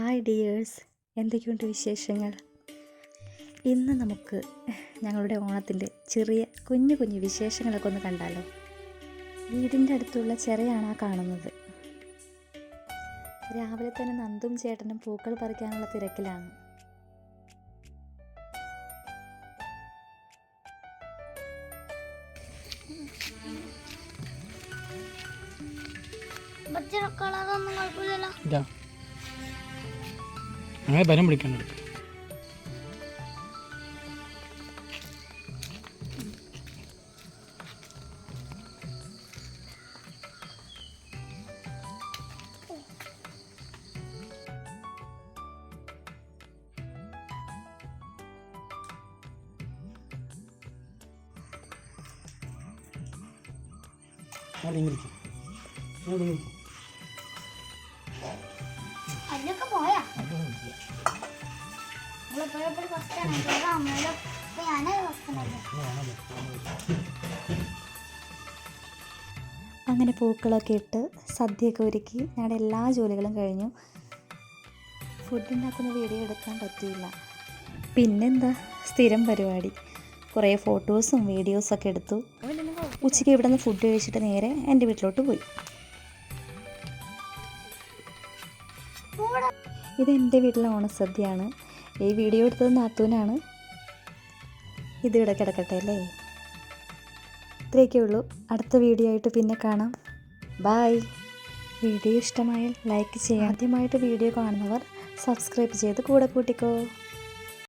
Hi dears എന്തൊക്കെയുണ്ട് വിശേഷങ്ങൾ? ഇന്ന് നമുക്ക് ഞങ്ങളുടെ ഓണത്തിന്റെ ചെറിയ കുഞ്ഞു കുഞ്ഞു വിശേഷങ്ങളൊക്കെ ഒന്ന് കണ്ടാലോ? വീടിന്റെ അടുത്തുള്ള ചെറിയാണ് ആ കാണുന്നത്. രാവിലെ തന്നെ നന്ദും ചേട്ടനും പൂക്കൾ പറിക്കാനുള്ള തിരക്കിലാണ്. കളറൊന്നും കുഴപ്പമില്ലല്ലോ. അങ്ങനെ ബലം പിടിക്കാൻ എടുക്കും. അതിലൊക്കെ നമ്മളെപ്പോഴും ഫസ്റ്റ് ആണ്. ഫസ്റ്റ് അങ്ങനെ പൂക്കളൊക്കെ ഇട്ട് സദ്യയൊക്കെ ഒരുക്കി ഞങ്ങളുടെ എല്ലാ ജോലികളും കഴിഞ്ഞു. ഫുഡ് ഉണ്ടാക്കുന്ന വീഡിയോ എടുക്കാൻ പറ്റിയില്ല. പിന്നെന്താ? സ്ഥിരം പരിപാടി. കുറേ ഫോട്ടോസും വീഡിയോസൊക്കെ എടുത്തു. ഉച്ചയ്ക്ക് ഇവിടെ നിന്ന് ഫുഡ് കഴിച്ചിട്ട് നേരെ എന്റെ വീട്ടിലോട്ട് പോയി. ഇത് എന്റെ വീട്ടിലെ ഓണസദ്യയാണ്. ഈ വീഡിയോ എടുത്തത് നാത്തൂനാണ്. ഇതിവിടെ കിടക്കട്ടെ അല്ലേ? ഇത്രയൊക്കെ ഉള്ളൂ അടുത്ത വീഡിയോ ആയിട്ട് പിന്നെ കാണാം. ബായ് വീഡിയോ ഇഷ്ടമായാൽ ലൈക്ക് ചെയ്യാം. ആദ്യമായിട്ട് വീഡിയോ കാണുന്നവർ സബ്സ്ക്രൈബ് ചെയ്ത് കൂടെ കൂട്ടിക്കോ